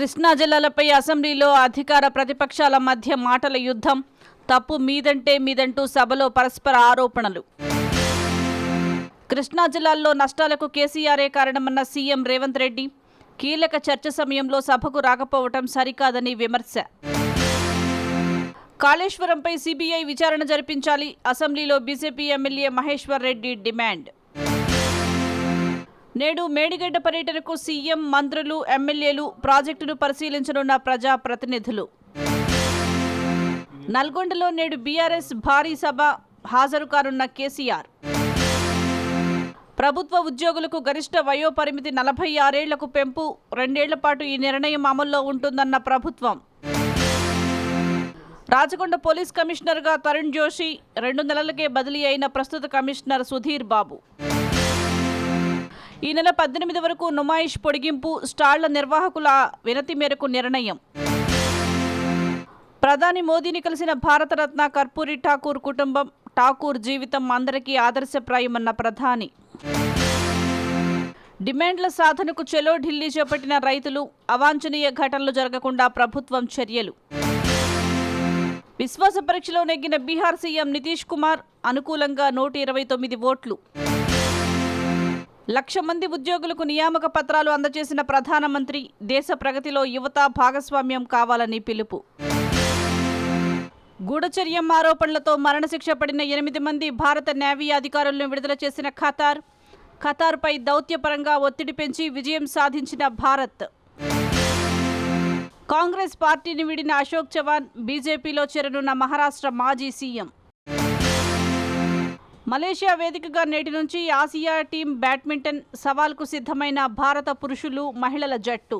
కృష్ణా జిల్లాలపై అసెంబ్లీలో అధికార ప్రతిపక్షాల మధ్య మాటల యుద్ధం తప్పు మీదంటే మీదంటూ సభలో పరస్పర ఆరోపణలు. కృష్ణా జిల్లాల్లో నష్టాలకు కేసీఆరే కారణమన్న సీఎం రేవంత్ రెడ్డి కీలక చర్చ సమయంలో సభకు రాకపోవటం సరికాదని విమర్శ. కాళేశ్వరంపై సిబిఐ విచారణ జరిపించాలి అసెంబ్లీలో BJP MLA Maheshwar Reddy demand. నేడు మేడిగడ్డ పర్యటనకు సీఎం మంత్రులు ఎమ్మెల్యేలు ప్రాజెక్టును పరిశీలించనున్న ప్రజా ప్రతినిధులు నల్గొండలో నేడు బీఆర్ఎస్ భారీ సభ హాజరు కానున్న కేసీఆర్. ప్రభుత్వ ఉద్యోగులకు గరిష్ట వయోపరిమితి నలభై ఆరేళ్ళకు పెంపు రెండేళ్ళ పాటు ఈ నిర్ణయం అమల్లో ఉంటుందన్న ప్రభుత్వం. రాచకొండ పోలీస్ కమిషనర్గా తరుణ్ జోషి రెండు నెలలకే బదిలీ అయిన ప్రస్తుత కమిషనర్ సుధీర్ బాబు. ఈ నెల పద్దెనిమిది వరకు నుమాయిష్ పొడిగింపు స్టాళ్ళ నిర్వాహకుల వినతి మేరకు నిర్ణయం. ప్రధాని మోదీని కలిసిన భారతరత్న కర్పూరి ఠాకూర్ కుటుంబం ఠాకూర్ జీవితం అందరికీ ఆదర్శప్రాయమన్న ప్రధాని. డిమాండ్ల సాధనకు చెలో ఢిల్లీ చేపట్టిన రైతులు అవాంఛనీయ ఘటనలు జరగకుండా ప్రభుత్వం చర్యలు. విశ్వాస పరీక్షలో నెగ్గిన బీహార్ సీఎం నితీష్ కుమార్ అనుకూలంగా నూట ఇరవై తొమ్మిది ఓట్లు. లక్ష మంది ఉద్యోగులకు నియామక పత్రాలు అందజేసిన ప్రధానమంత్రి దేశ ప్రగతిలో యువత భాగస్వామ్యం కావాలని పిలుపు. గూఢచర్యం ఆరోపణలతో మరణశిక్ష పడిన ఎనిమిది మంది భారత నేవీ అధికారులను విడుదల చేసిన ఖతార్. ఖతార్పై దౌత్యపరంగా ఒత్తిడి పెంచి విజయం సాధించిన భారత్. కాంగ్రెస్ పార్టీని వీడిన అశోక్ చవాన్ బీజేపీలో చేరనున్న మహారాష్ట్ర మాజీ సీఎం. మలేషియా వేదికగా నేటి నుంచి ఆసియా టీం బ్యాడ్మింటన్ సవాల్కు సిద్ధమైన భారత పురుషులు మహిళల జట్టు.